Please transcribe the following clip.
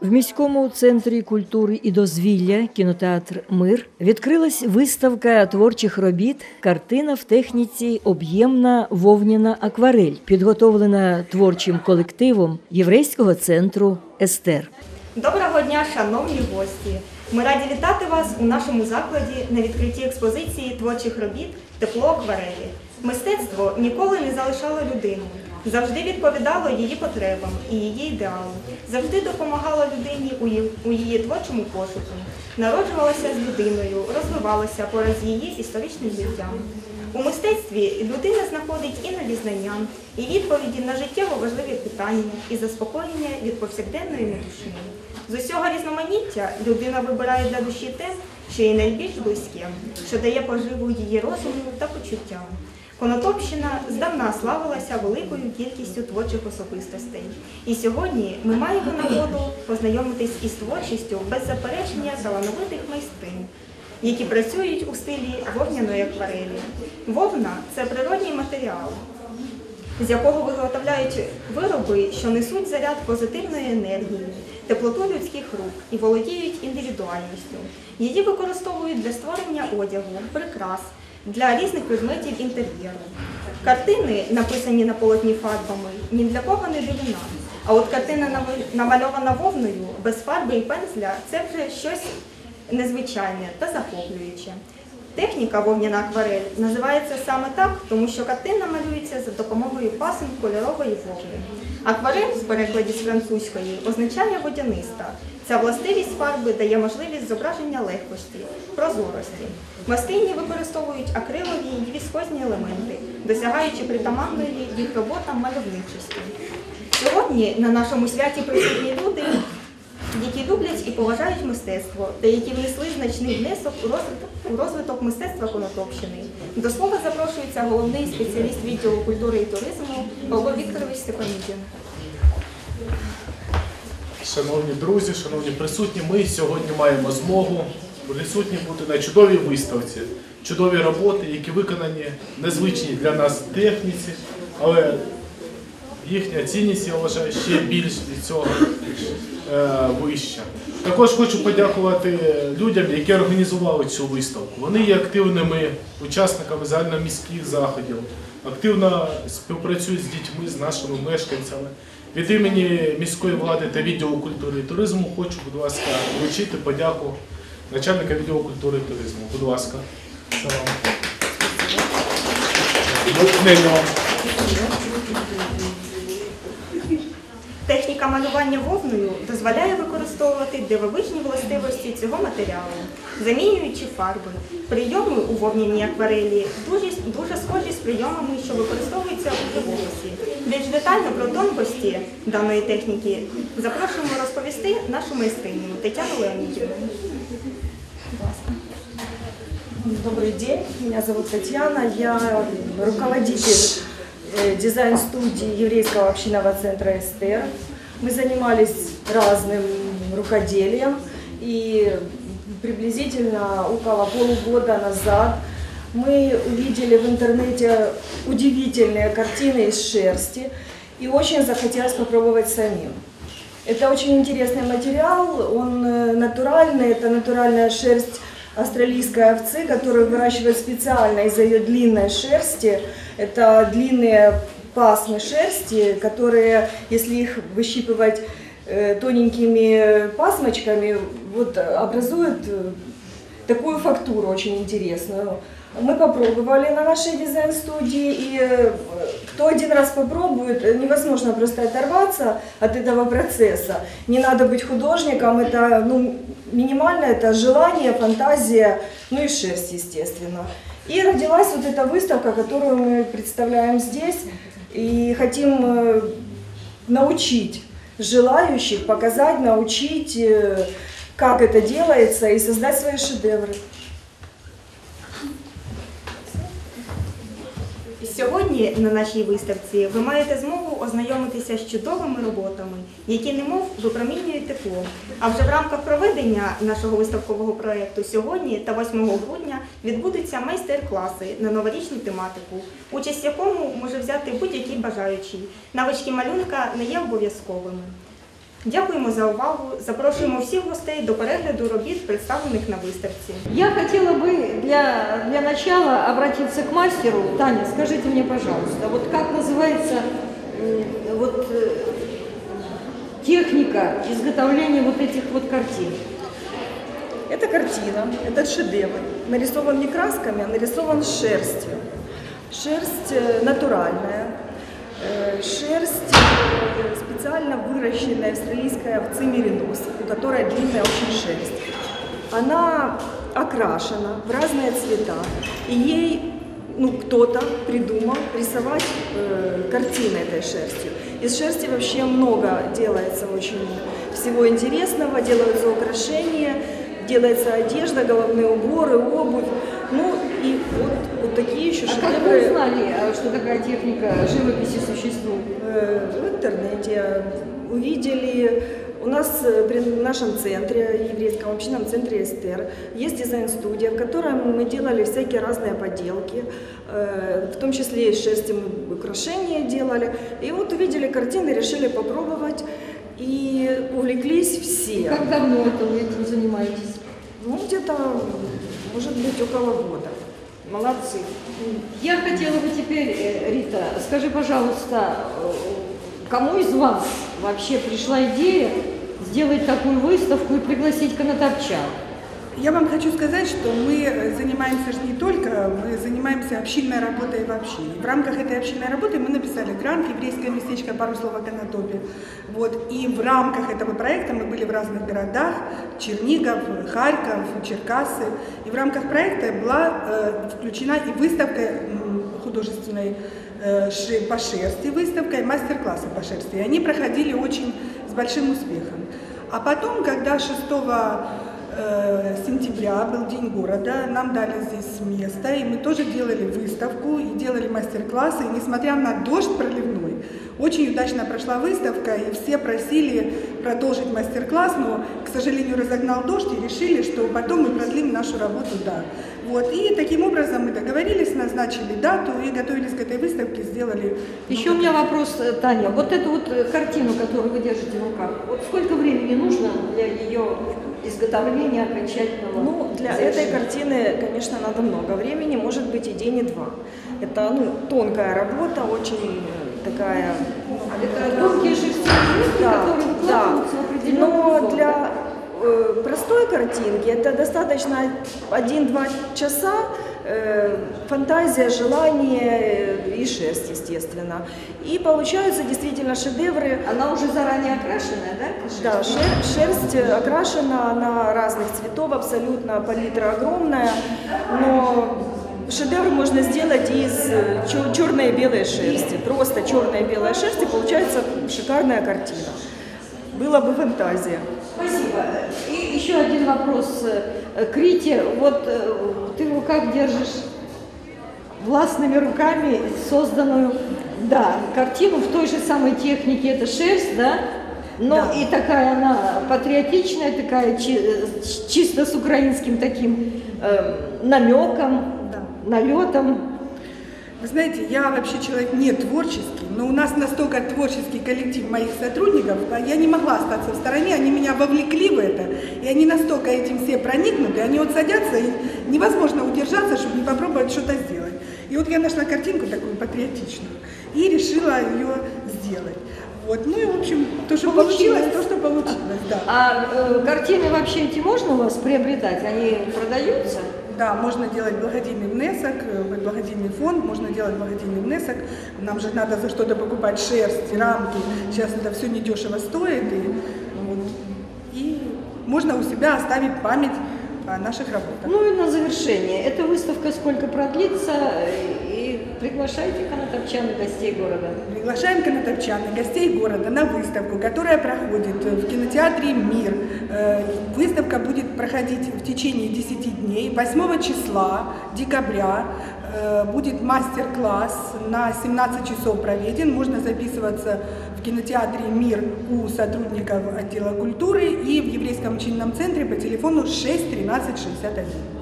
В міському центрі культури і дозвілля кінотеатр Мир відкрилась виставка творчих робіт Картина в техніці об'ємна вовняна акварель, підготовлена творчим колективом єврейського центру Естер. Доброго дня, шановні гості! Ми раді вітати вас у нашому закладі на відкритті експозиції творчих робіт Тепло акварелі. Мистецтво ніколи не залишало людину, завжди відповідало її потребам і її ідеалам, завжди допомагало людині у її, творчому пошуку, народжувалася з людиною, розвивалася поряд з її історичним життям. У мистецтві людина знаходить і нові знання, і відповіді на життєво важливі питання, і заспокоєння від повсякденної метушні. З усього різноманіття людина вибирає для душі те, що їй найбільш близьке, що дає поживу її розуму та почуттям. Конотопщина здавна славилася великою кількістю творчих особистостей. І сьогодні ми маємо нагоду познайомитись із творчістю без заперечення талановитих майстринь, які працюють у стилі вовняної акварелі. Вовна це природній матеріал, з якого виготовляють вироби, що несуть заряд позитивної енергії, теплоту людських рук і володіють індивідуальністю. Її використовують для створення одягу, прикрас, для різних предметів інтер'єру. Картини, написані на полотні фарбами, ні для кого не дивина. А от картина намальована вовною, без фарби і пензля це вже щось незвичайне та захоплююче. Техніка вовняна акварель називається саме так, тому що картина малюється за допомогою пасм кольорової вовни. Акварель в перекладі з французької означає водяниста. Ця властивість фарби дає можливість зображення легкості, прозорості. Мастині використовують акрилові і віскозні елементи, досягаючи притаманної їх роботам мальовничості. Сьогодні на нашому святі присутні люди які люблять і поважають мистецтво, та які внесли значний внесок у розвиток, у розвиток мистецтва Конотопщини. До слова запрошується головний спеціаліст відділу культури і туризму Павло Вікторович Степанікін. Шановні друзі, шановні присутні, ми сьогодні маємо змогу присутні бути на чудовій виставці, чудові роботи, які виконані незвичні для нас техніці, але їхня цінність, я вважаю, ще більш від цього е, вища. Також хочу подякувати людям, які організували цю виставку. Вони є активними учасниками загальноміських заходів, активно співпрацюють з дітьми, з нашими мешканцями. Від імені міської влади та відділу культури і туризму хочу, будь ласка, вручити подяку начальника відділу культури і туризму. Будь ласка. Це вам. Техніка малювання вовною дозволяє використовувати дивовижні властивості цього матеріалу, замінюючи фарби. Прийоми у вовняній акварелі дуже, дуже схожі з прийомами, що використовуються у живописі. Більш детально про тонкості даної техніки запрошуємо розповісти нашу майстриню Тетяну Леонідівну. Добрый день, меня зовут Татьяна, я руководитель э, дизайн-студии Еврейского общинного центра «Эстер». Мы занимались разным рукоделием и приблизительно около полугода назад мы увидели в интернете удивительные картины из шерсти и очень захотелось попробовать самим. Это очень интересный материал, он э, натуральный, это натуральная шерсть австралийской овцы, которую выращивают специально из-за ее длинной шерсти. Это длинные пасмы шерсти, которые, если их выщипывать э, тоненькими пасмочками, вот образуют э, такую фактуру очень интересную. Мы попробовали на нашей дизайн-студии, и э, кто один раз попробует, невозможно просто оторваться от этого процесса. Не надо быть художником, это ну, минимально, это желание, фантазия, ну и шерсть, естественно. И родилась вот эта выставка, которую мы представляем здесь, и хотим э, научить желающих, показать, научить, э, как это делается, и создать свои шедевры. Сьогодні на нашій виставці ви маєте змогу ознайомитися з чудовими роботами, які немов випромінюють тепло. А вже в рамках проведення нашого виставкового проєкту сьогодні та 8 грудня відбудуться майстер-класи на новорічну тематику, участь якому може взяти будь-який бажаючий. Навички малюнка не є обов'язковими. Дякуємо за увагу. Запрошуємо всіх гостей до перегляду робіт, представлених на виставці. Я хотела бы для, для начала обратиться к мастеру. Таня, скажите мне, пожалуйста, вот как называется м, вот, э, техника изготовления вот этих вот картин? Это картина, это шедевр. Нарисован не красками, а нарисован шерстью. Шерсть э, натуральная, э, шерсть э, специально выращенная австралийской овцы меринос, у которой длинная очень шерсть. Она окрашена в разные цвета, и ей ну, кто-то придумал рисовать э, картины этой шерстью. Из шерсти вообще много делается очень всего интересного, делаются украшения, делается одежда, головные уборы, обувь. Ну и вот, еще А как шедевры. вы узнали, а, что такая техника живописи существует? Э, в интернете увидели. У нас э, при нашем центре, еврейском общинном центре Эстер, есть дизайн-студия, в которой мы делали всякие разные поделки, э, в том числе из шерсти мы украшения делали. И вот увидели картины, решили попробовать, и увлеклись все. Как давно это вы этим занимаетесь? Ну, где-то, может быть, около года. Молодцы. Я хотела бы теперь, э, Рита, скажи, пожалуйста, э, кому из вас вообще пришла идея сделать такую выставку и пригласить канатопчан? Я вам хочу сказать, что мы э, занимаемся же не только, мы занимаемся общинной работой вообще. В рамках этой общинной работы мы написали грант «Еврейское местечко пару слов о Конотопе». Вот. И в рамках этого проекта мы были в разных городах, Чернигов, Харьков, Черкассы. И в рамках проекта была э, включена и выставка художественной э, по шерсти, выставка и мастер-классы по шерсти. И они проходили очень с большим успехом. А потом, когда 6 э, сентября был День города, нам дали здесь место, и мы тоже делали выставку и делали мастер-классы. И несмотря на дождь проливной, очень удачно прошла выставка, и все просили продолжить мастер-класс, но, к сожалению, разогнал дождь, и решили, что потом мы продлим нашу работу, да. Вот, и таким образом мы договорились, назначили дату и готовились к этой выставке, сделали... Еще у меня вопрос, э, Таня. Вот эту вот э, картину, которую вы держите в руках, вот сколько времени нужно для ее изготовления окончательного? Ну, для этой завершения? картины, конечно, надо много времени, может быть и день, и два. Это ну, тонкая работа, очень такая... Это тонкие шерстяные Да, которые да. Но для простой картинки это достаточно 1-2 часа, э, фантазия, желание э, и шерсть, естественно. И получаются действительно шедевры. Она уже заранее окрашенная, да? шерсть? Да, шер- шерсть э, окрашена, она разных цветов, абсолютно палитра огромная, но шедевр можно сделать из э, чер- черной и белой шерсти. Просто черная и белая шерсть, и получается шикарная картина. Была бы фантазия. Спасибо. Еще один вопрос э, к Рите. Вот э, ты в руках держишь властными руками созданную, да, картину в той же самой технике, это шерсть, да? Но Да. и такая она патриотичная, такая э, чисто с украинским таким э, намеком, Да. налетом. Вы знаете, я вообще человек не творческий, но у нас настолько творческий коллектив моих сотрудников, а я не могла остаться в стороне, они меня вовлекли в это, и они настолько этим все проникнуты, они вот садятся, и невозможно удержаться, чтобы не попробовать что-то сделать. И вот я нашла картинку такую патриотичную и решила ее сделать. Вот. Ну и, в общем, то, что Получилось. получилось, то, что получилось, да. А э, картины вообще эти можно у вас приобретать? Они продаются? Да, можно делать благодійний внесок, э, благодійный фонд, можно делать благодійный внесок. Нам же надо за что-то покупать шерсть, рамки. Сейчас это все недешево стоит. И, вот, и можно у себя оставить память о наших работах. Ну и на завершение. Эта выставка сколько продлится? И приглашайте канатопчан и гостей города. Приглашаем канатопчан и гостей города на выставку, которая проходит в кинотеатре «Мир». Э, Выставка будет проходить в течение 10 дней. 8 числа декабря э, будет мастер-класс на 17 часов проведен. Можно записываться в кинотеатре «Мир» у сотрудников отдела культуры и в Еврейском чинном центре по телефону 6 13 61.